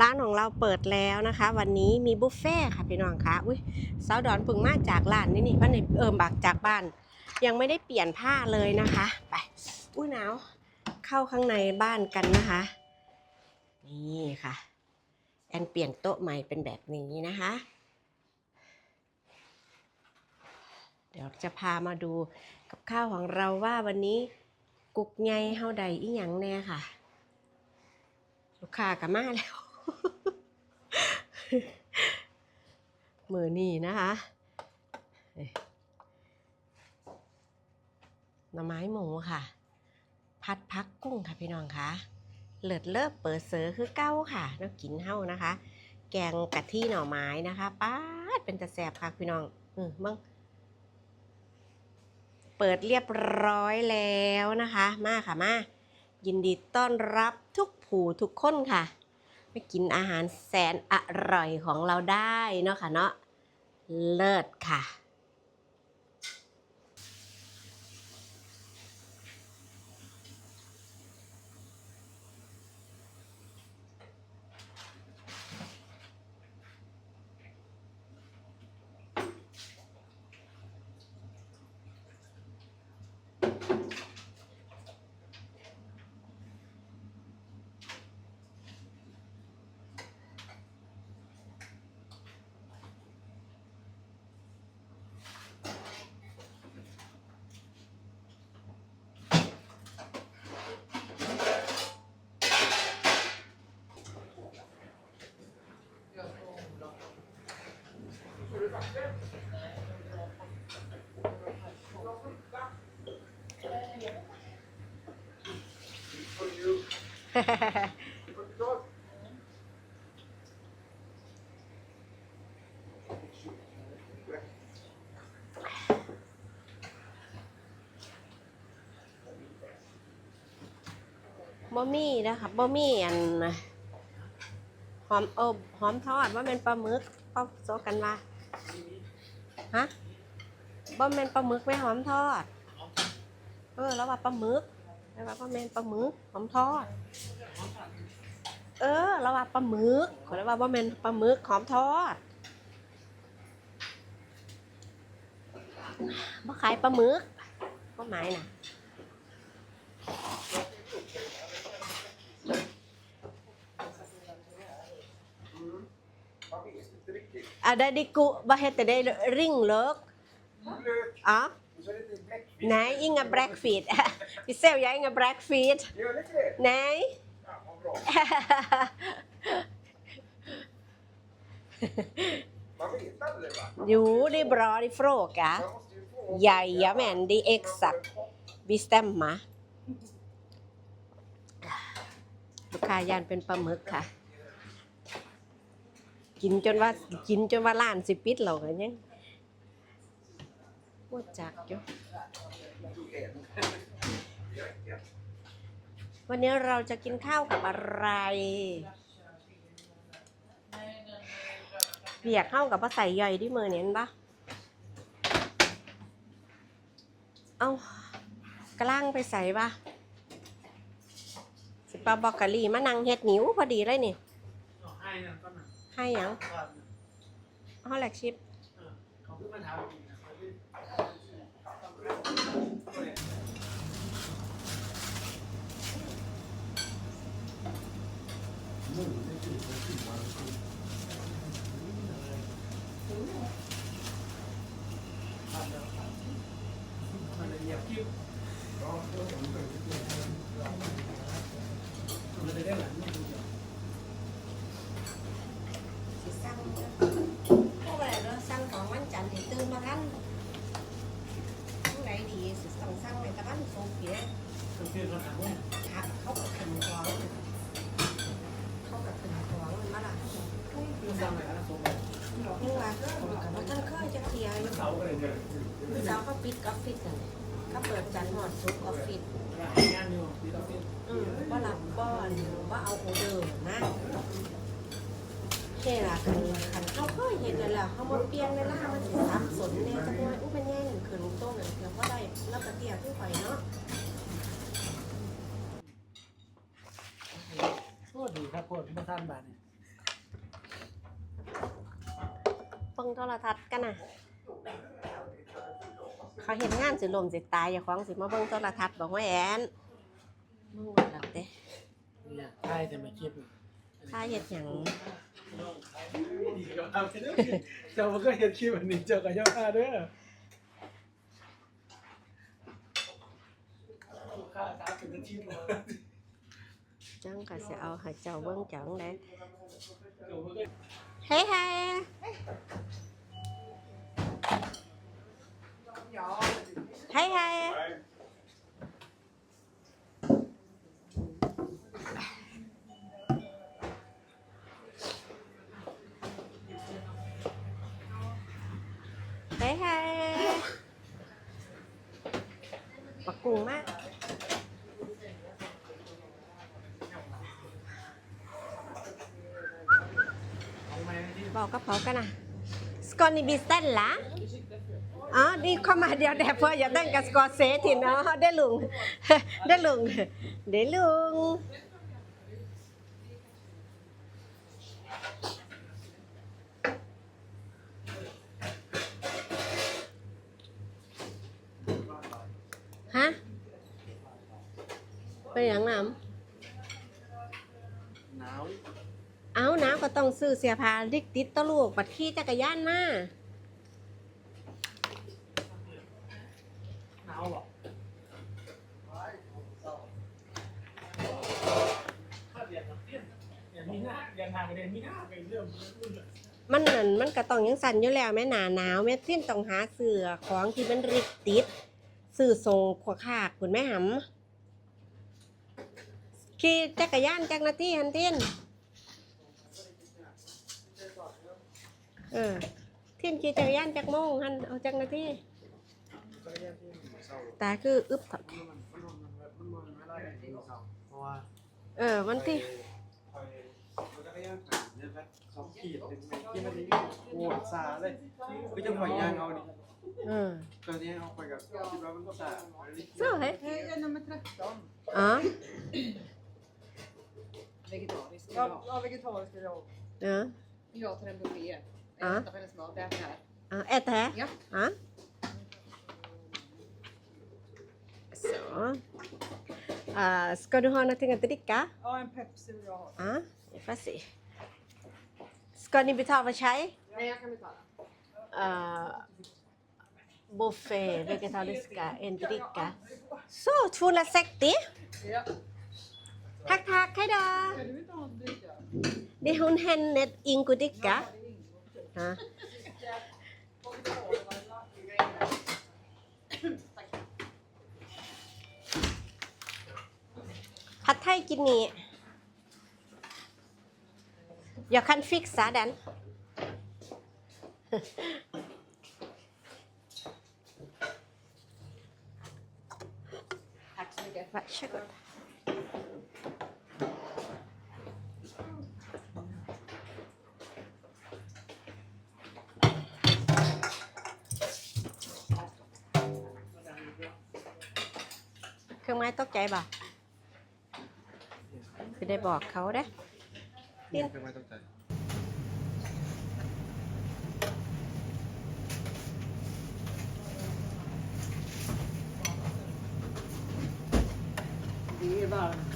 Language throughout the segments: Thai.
ร้านของเราเปิดแล้วนะคะ วันนี้มีบุฟเฟ่ต์ค่ะพี่น้องคะอุ้ยสาวดอนเพึ่งมาจากร้านนี่นี่บ้านในเอิมบักจากบ้าน ยังไม่ได้เปลี่ยนผ้าเลยนะคะไปอุ้ยหนาวเข้าข้างในบ้านกันนะคะ นี่ค่ะ แอนเปลี่ยนโต๊ะใหม่เป็นแบบนี้นะคะ เดี๋ยวจะพามาดูกับข้าวของเราว่าวันนี้กุกไงเฮาใดอีหยังแน่ค่ะ ลูกค้ากับมาแล้ว มือนี่นะคะหน่อไม้หมูค่ะ พัดพักกุ้งค่ะพี่น้องคะเลิศเลิศเปิดเสือคือเก้าค่ะน้ำกินเฮ้านะคะ แกงกะทิหน่อไม้นะคะป้าดเป็นตะแสบค่ะพี่น้องอืมมึงเปิดเรียบร้อยแล้วนะคะ มาค่ะมายินดีต้อนรับทุกผู้ทุกคนค่ะ ไปกินอาหารแสนอร่อยของเราได้เนาะค่ะเนาะเลิศค่ะ บะหมี่นะคะบะหมี่อันหอมอบหอมทอดว่าเป็นปลาหมึกป้าโซกันว่าฮะบ่แม่นปลาหมึกไม่หอมทอด เออแล้วว่าปลาหมึก แล้วว่าบ่แม่นปลาหมึกหอมทอด เออแล้วว่าปลาหมึกขอแล้วว่าบ่แม่นปลาหมึกหอมทอดบ่ขายปลาหมึกก็หมายน่ะ Mami, is niet richtig. Ada di ku bahete de ring lok. Leuk. Ah, We zullen het in blik nee, inga breakfeed. Vi ser jag inga breakfeed. Ja, lekker. Nej. Ja, maar bra. Man vet aldrig va? Jo, det är bra att fråga. Man måste ju få... Jajamän, det är exakt. Bestämma. ลูกค้าย่านเป็นปลาหมึกค่ะ กินจนว่า กินจนว่าร้านสิปิดเราก็ยังปวดจักอยู่ Du en. Ja, ja. วันนี้เราจะกินข้าวกับอะไร เปียกข้าวกับปลาใส่ย่อยที่มือเนี่ยเห็นปะเอากระล่างไปใส่ปะสิปลาบอกกะลีมานั่งเฮ็ดหนิวพอดีเลยนี่เอาให้นั่นก็นั่นให้หยังก่อนเอาแหลกชิปเออเขาเพิ่งมาถามอีกนะเขาเพิ่ง มันเลยเหยียบคิ้วมันเลยได้หลังนี่ดูเดียว สิสั่งพวกอะไรเนาะสั่งของวันจันทร์ที่ตื่นมาทันผู้ใด ดีสิสั่งสั่งในตะวันโซเฟียต้องเพื่อนเขาถามว่าหักเขากับขึ้นของเขากับขึ้นของมันมาละคุณทำอะไรนะสมมตินี่ว่าผมกับว่าท่านเคยจะเคลียร์อยู่เสาอะไรเนี่ยเช้าเขาปิดออฟฟิศกันเขาเปิดจันทร์หอดซุกออฟฟิศงานอยู่ปีต่อปีอืมว่ารับบ้อนว่าเอาโอเดอร์นะนี่ล่ะคัน ห็นแล้วละเขาบ่เปลี่ยนเวลามันสิสับสนเน่จักหน่อยอู้เป็นแย่หนึ่งคืนต้งน่ะเดี๋ยวก็ได้รับกระเตียที่ข่อยเนาะโคตรดีครับโคตมาท่านบาทเนี่ยเบิ่งโทรทัศน์กันนะเขาเห็นงานสิลมสิตายอย่าคล้องสิมาเบิ่งโทรทัศน์บอกว่าแอนมึงว่าหลับเด้ใช่แต่ม่เชิดบนี่ ค่าเฮ็ดหยัง ดีกับเราเจ้าก็เห็นคลิปอันนี้เจ้ากับเจ้าข้าเด้อลูกค้าตามเป็นอาทิตย์แล้วจังก็สิเอาให้เจ้าเบิ่งจังได๋เจ้าก็เฮ้ยเฮ้ย Ja, เฮ้ยเฮ้ ปักกุ้งมากบอกกระเขากันนะสกอร์นี่บิสเต้นละอ๋อดีเข้ามาเดียวแดดเพออย่าตั้งกับสกอเซติเนาะได้ลุงได้ลุงได้ลุง ฮะไปอย่างน้ำหนาวเอานะก็ต้องซื้อเสียผ้าดิกติดตะลูกปัดขี่จักรยานมาหนาวหรอถ้าเรียนเรียนเรียนมีหน้าเรียนทางไปเรียนมีหน้าไปเรื่องมันนั่นมันก็ต้องยังสั่นอยู่แล้วแม่หนาหนาวแม่สิ้นต้องหาเสื้อของที่มันริกติด ซื้อส่งขวขากคุณแม่หำขี่จักรยานจักรนาทีหันเตียนเออเทียนขี่จักรยานจักโมงหันเอาจักรนาทีแต่คืออึบเถอะมันมันมันมันมันเออวันที่สองขีดหนึ่งที่มันจะปวดซาเลยก็จะปล่อยยางเอาดิ เออตอนนี้เอาไปกับคิดว่ามันก็ซาเจ้าเฮ้ย Nej, jag är nummer 13. อ๋อ Vegetarisk idag. ja, ja vegetarisk är jag. เออ Jag tar en buffé. Ja. Jag väntar på hennes mat. Det är här. อ๋อแอะแท้ Ja. Ja. Så. Uh, ska du ha någonting att dricka? Ja, en Pepsi vill jag ha. Ja, vi får se. Ska ni betala chai? Nej, jag kan betala. Uh, buffé, vegetariska, en dricka. Så, 260. Ja. Tack, tack, hej då. Ska du inte ha en dricka? Det är hon henne Ingo dricka. Ja. ผัดไทยกินนี่ Jag kan fixa den. Tack så mycket. Varsågod. Thương mai tốt chạy bà คือได้บอกเขาเ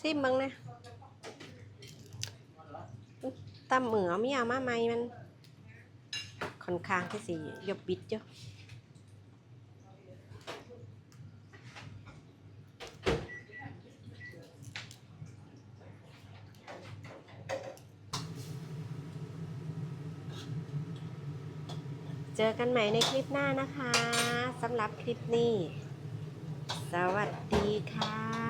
ซิมบังนะตำเหมือไมีเอามาไหมมันค่อนข้างที่สิยบบิดจ้าเจอกันใหม่ในคลิปหน้านะคะสำหรับคลิปนี้ สวัสดีค่ะ